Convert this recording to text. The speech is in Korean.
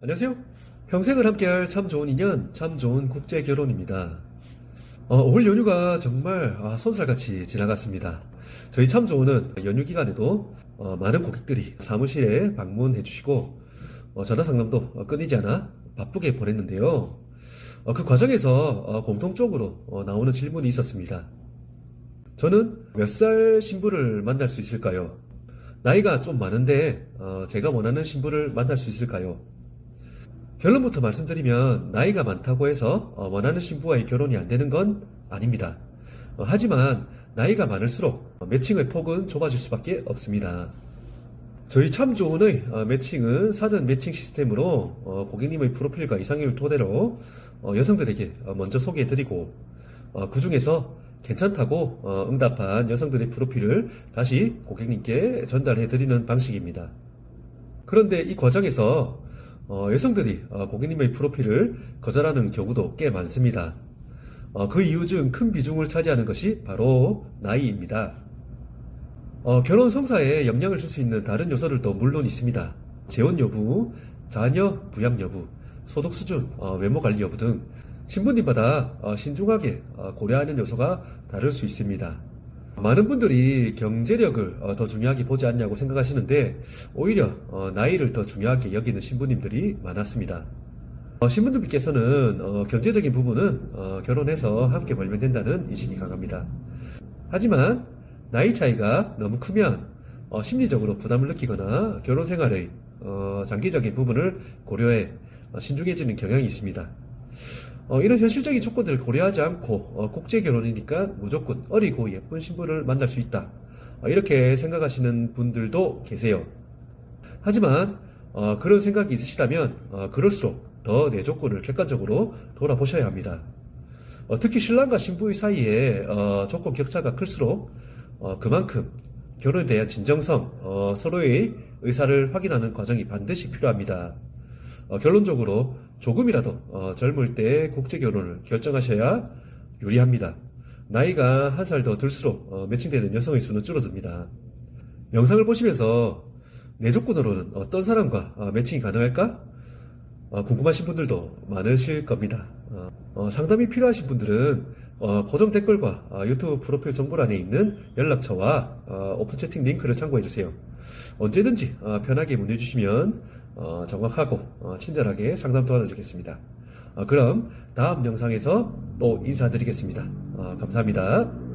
안녕하세요. 평생을 함께할 참 좋은 인연, 참 좋은 국제 결혼입니다. 어, 올 연휴가 정말 아, 손살같이 지나갔습니다. 저희 참 좋은은 연휴 기간에도 어, 많은 고객들이 사무실에 방문해 주시고 어, 전화 상담도 어, 끊이지 않아 바쁘게 보냈는데요. 어, 그 과정에서 어, 공통적으로 어, 나오는 질문이 있었습니다. 저는 몇 살 신부를 만날 수 있을까요? 나이가 좀 많은데 어, 제가 원하는 신부를 만날 수 있을까요? 결론부터 말씀드리면 나이가 많다고 해서 어, 원하는 신부와의 결혼이 안 되는 건 아닙니다. 어, 하지만 나이가 많을수록 어, 매칭의 폭은 좁아질 수밖에 없습니다. 저희 참 좋은의 어, 매칭은 사전 매칭 시스템으로 어, 고객님의 프로필과 이상형을 토대로 어, 여성들에게 어, 먼저 소개해드리고 그 중에서 괜찮다고 어, 응답한 여성들의 프로필을 다시 고객님께 전달해드리는 방식입니다. 그런데 이 과정에서 어, 여성들이 어, 고객님의 프로필을 거절하는 경우도 꽤 많습니다. 어, 그 이유 중 큰 비중을 차지하는 것이 바로 나이입니다. 어, 결혼 성사에 영향을 줄 수 있는 다른 요소들도 물론 있습니다. 재혼 여부, 자녀 부양 여부, 소득 수준, 어, 외모 관리 여부 등 신부님마다 어, 신중하게 어, 고려하는 요소가 다를 수 있습니다. 많은 분들이 경제력을 어, 더 중요하게 보지 않냐고 생각하시는데 오히려 어, 나이를 더 중요하게 여기는 신부님들이 많았습니다. 어, 신부님께서는 어, 경제적인 부분은 어, 결혼해서 함께 벌면 된다는 인식이 강합니다. 하지만 나이 차이가 너무 크면 어, 심리적으로 부담을 느끼거나 결혼 생활의 어, 장기적인 부분을 고려해 어, 신중해지는 경향이 있습니다. 어, 이런 현실적인 조건들을 고려하지 않고 어, 국제 결혼이니까 무조건 어리고 예쁜 신부를 만날 수 있다. 어, 이렇게 생각하시는 분들도 계세요. 하지만 어, 그런 생각이 있으시다면 어, 그럴수록 더 내 조건을 객관적으로 돌아보셔야 합니다. 어, 특히 신랑과 신부의 사이에 어, 조건 격차가 클수록 어, 그만큼 결혼에 대한 진정성, 어, 서로의 의사를 확인하는 과정이 반드시 필요합니다. 어, 결론적으로 조금이라도 어, 젊을 때 국제 결혼을 결정하셔야 유리합니다. 나이가 한 살 더 들수록 어, 매칭되는 여성의 수는 줄어듭니다. 영상을 보시면서 내 조건으로는 어떤 사람과 어, 매칭이 가능할까? 어, 궁금하신 분들도 많으실 겁니다. 어, 어, 상담이 필요하신 분들은 어, 고정 댓글과 어, 유튜브 프로필 정보란에 있는 연락처와 어, 오픈 채팅 링크를 참고해 주세요. 언제든지 어, 편하게 문의 주시면 어, 정확하고 어, 친절하게 상담 도와드리겠습니다. 어, 그럼 다음 영상에서 또 인사드리겠습니다. 어, 감사합니다.